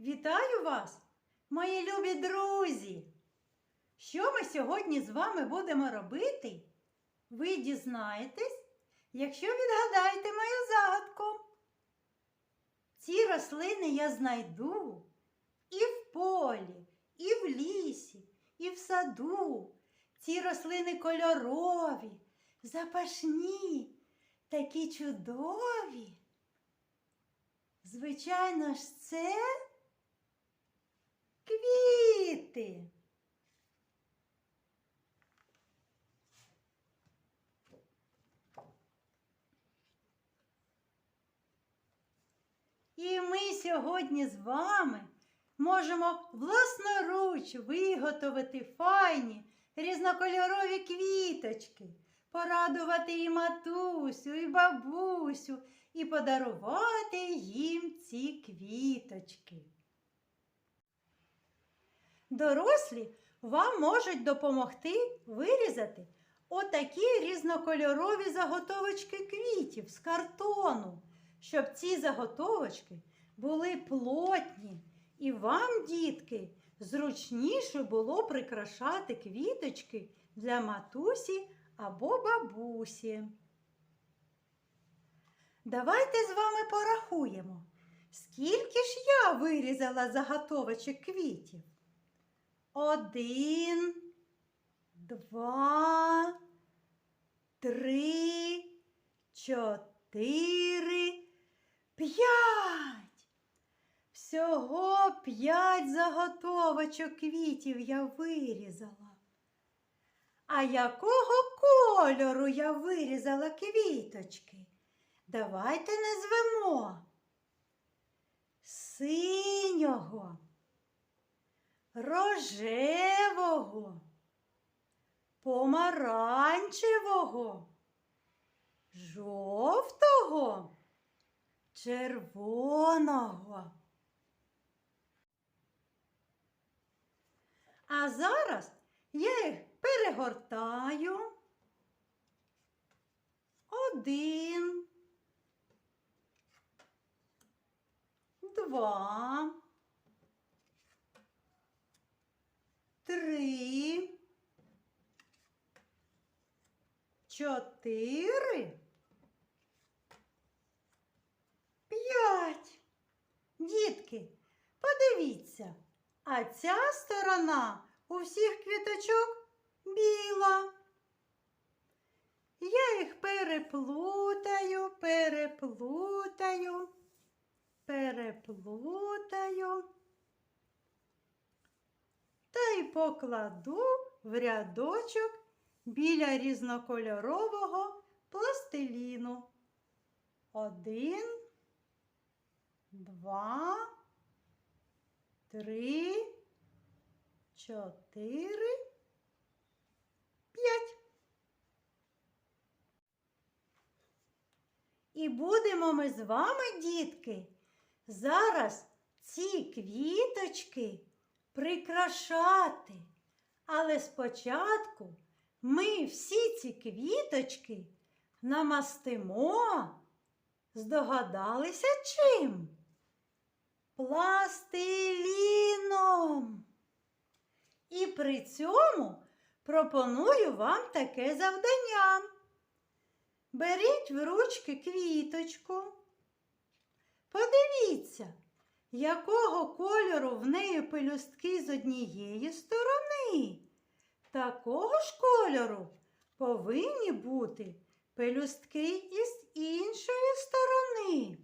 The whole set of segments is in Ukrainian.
Вітаю вас, мої любі друзі! Що ми сьогодні з вами будемо робити? Ви дізнаєтесь, якщо відгадаєте мою загадку. Ці рослини я знайду і в полі, і в лісі, і в саду. Ці рослини кольорові, запашні, такі чудові. Звичайно ж, це квіти. І ми сьогодні з вами можемо власноруч виготовити файні різнокольорові квіточки, порадувати і матусю, і бабусю, і подарувати їм ці квіточки. Дорослі вам можуть допомогти вирізати отакі різнокольорові заготовочки квітів з картону, щоб ці заготовочки були плотні, і вам, дітки, зручніше було прикрашати квіточки для матусі або бабусі. Давайте з вами порахуємо, скільки ж я вирізала заготовочок квітів. Один, два, три, чотири, п'ять. Всього п'ять заготовочок квітів я вирізала. А якого кольору я вирізала квіточки? Давайте назвемо синього, рожевого, помаранчевого, жовтого, червоного. А зараз я їх перегортаю. Один, два, три, чотири, п'ять. Дітки, подивіться, а ця сторона у всіх квіточок біла. Я їх переплутаю, переплутаю, переплутаю та й покладу в рядочок біля різнокольорового пластиліну. Один, два, три, чотири, п'ять. І будемо ми з вами, дітки, зараз ці квіточки прикрашати. Але спочатку ми всі ці квіточки намастимо. Здогадалися чим? Пластиліном. І при цьому пропоную вам таке завдання. Беріть в ручки квіточку. Подивіться, якого кольору в неї пелюстки з однієї сторони. Такого ж кольору повинні бути пелюстки із іншої сторони.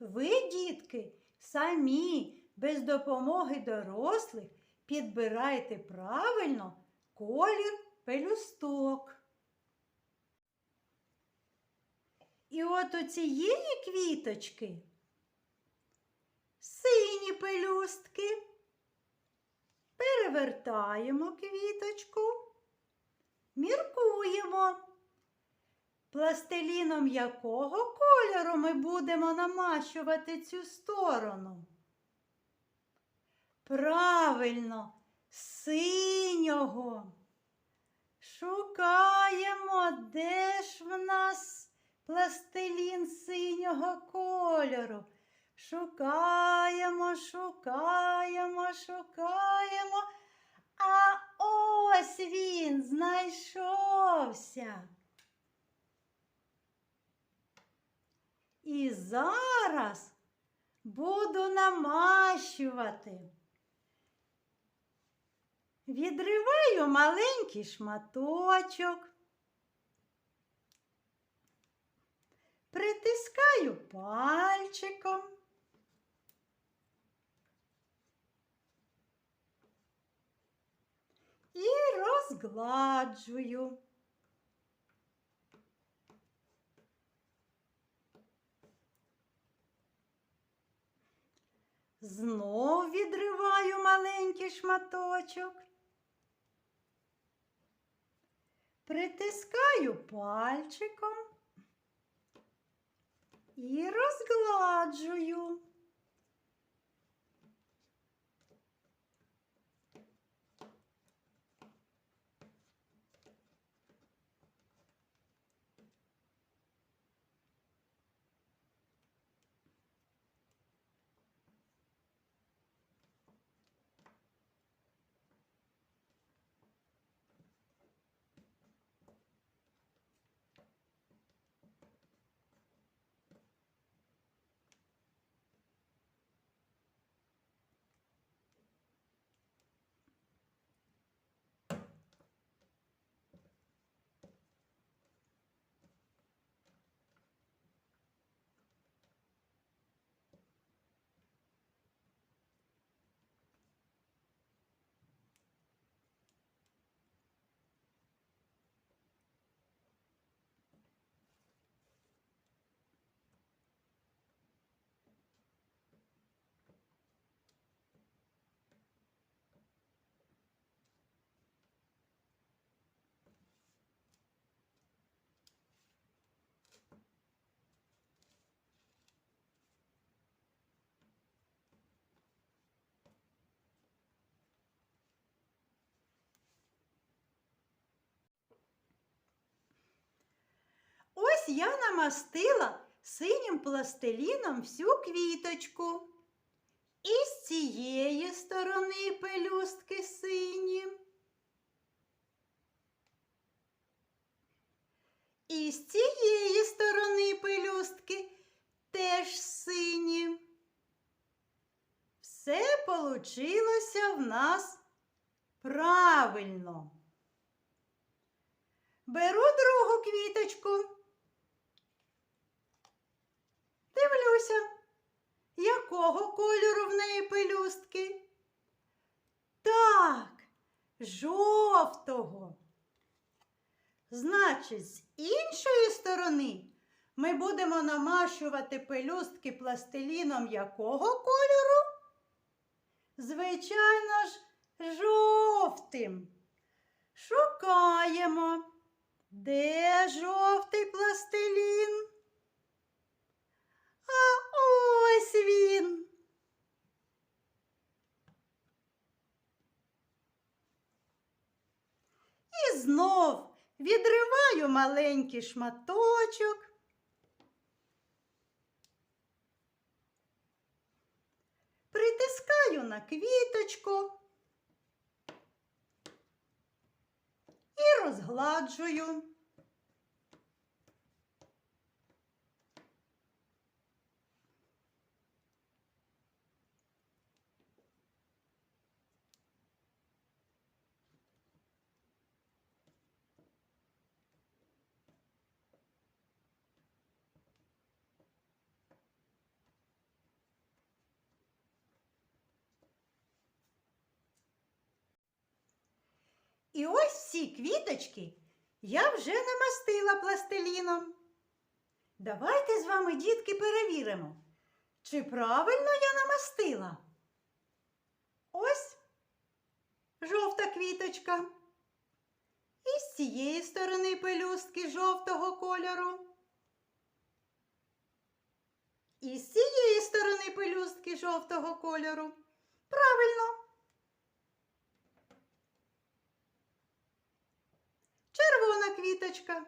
Ви, дітки, самі без допомоги дорослих підбирайте правильно колір пелюсток. І от у цієї квіточки сині пелюстки. Перевертаємо квіточку, міркуємо, пластиліном якого кольору ми будемо намащувати цю сторону. Правильно, синього. Шукаємо, де ж в нас пластилін синього кольору. Шукаємо, шукаємо, шукаємо. А ось він знайшовся. І зараз буду намащувати. Відриваю маленький шматочок. Притискаю пальчиком. І розгладжую. Знов відриваю маленький шматочок. Притискаю пальчиком і розгладжую. Ось я намастила синім пластиліном всю квіточку. І з цієї сторони пелюстки сині. І з цієї сторони пелюстки теж сині. Все получилося в нас правильно. Беру другу квіточку. Дивлюся, якого кольору в неї пелюстки? Так, жовтого. Значить, з іншої сторони ми будемо намащувати пелюстки пластиліном якого кольору? Звичайно ж, жовтим. Шукаємо. Де жовтий пластилін? А ось він. І знов відриваю маленький шматочок. Притискаю на квіточку і розгладжую. І ось ці квіточки я вже намастила пластиліном. Давайте з вами, дітки, перевіримо, чи правильно я намастила. Ось жовта квіточка. І з цієї сторони пелюстки жовтого кольору. І з цієї сторони пелюстки жовтого кольору. Правильно. Квіточка.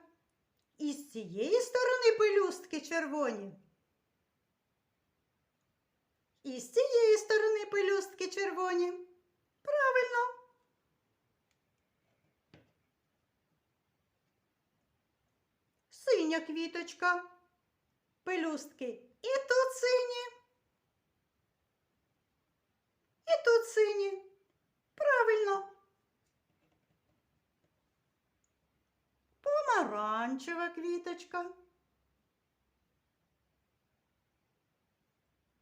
І з цієї сторони пелюстки червоні. І з цієї сторони пелюстки червоні. Правильно. Синя квіточка. Пелюстки і тут сині. І тут сині. Правильно. Помаранчева квіточка.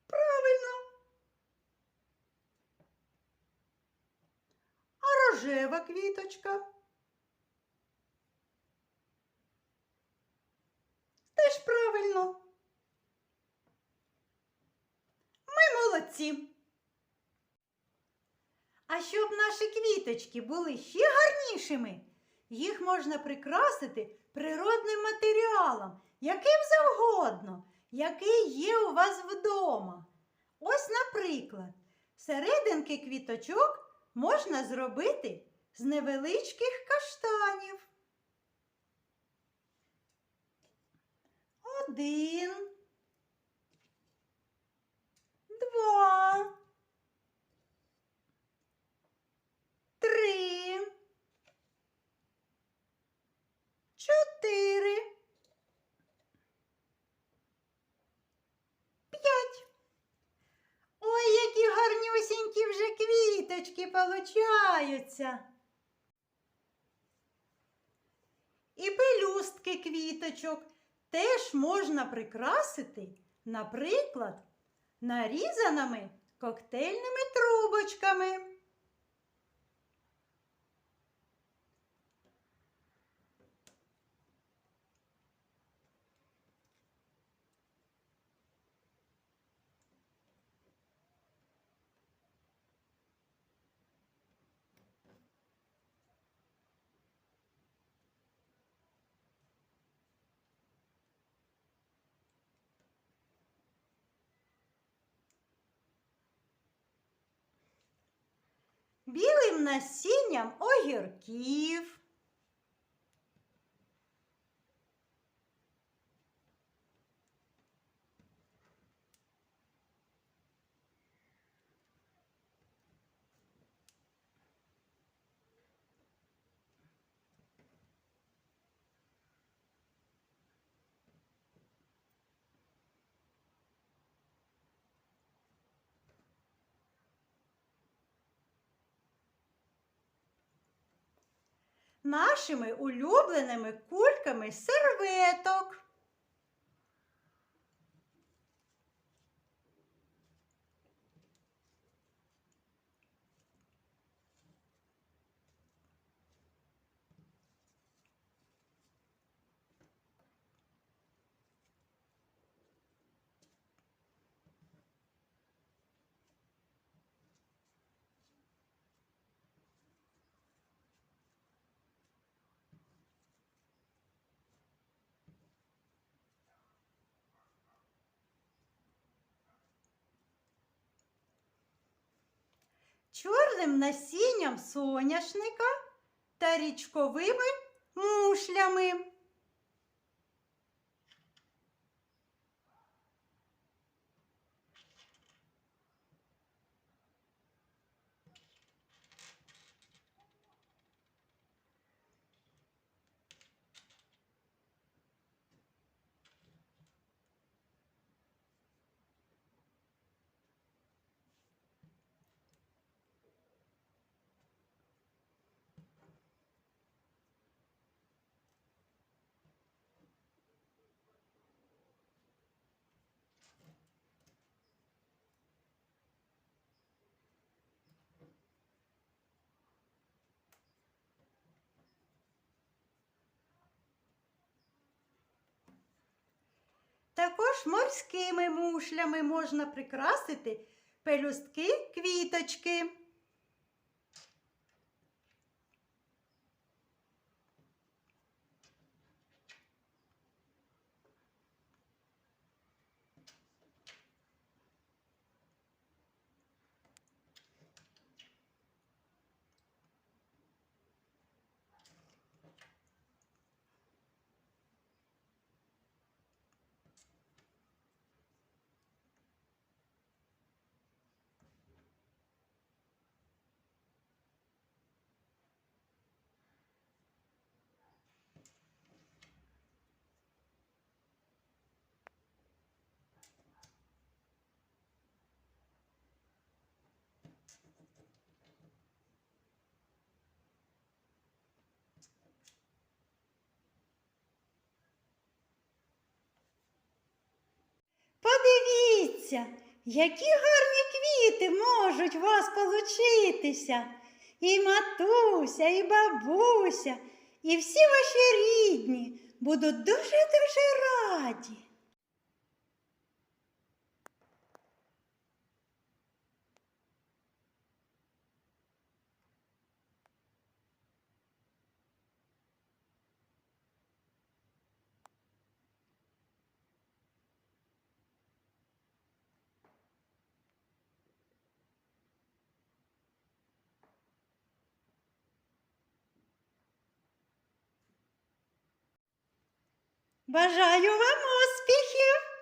Правильно. А рожева квіточка. Теж правильно. Ми молодці. А щоб наші квіточки були ще гарнішими, їх можна прикрасити природним матеріалом, яким завгодно, який є у вас вдома. Ось, наприклад, серединки квіточок можна зробити з невеличких каштанів. Один. Два. Три. Чотири. П'ять. Ой, які гарнюсінькі вже квіточки получаються. І пелюстки квіточок теж можна прикрасити, наприклад, нарізаними коктейльними трубочками. Насінням огірків. Нашими улюбленими кульками серветок. Чорним насінням соняшника та річковими мушлями. Також морськими мушлями можна прикрасити пелюстки квіточки. Подивіться, які гарні квіти можуть у вас получитися. І матуся, і бабуся, і всі ваші рідні будуть дуже-дуже раді. Бажаю вам успіхів!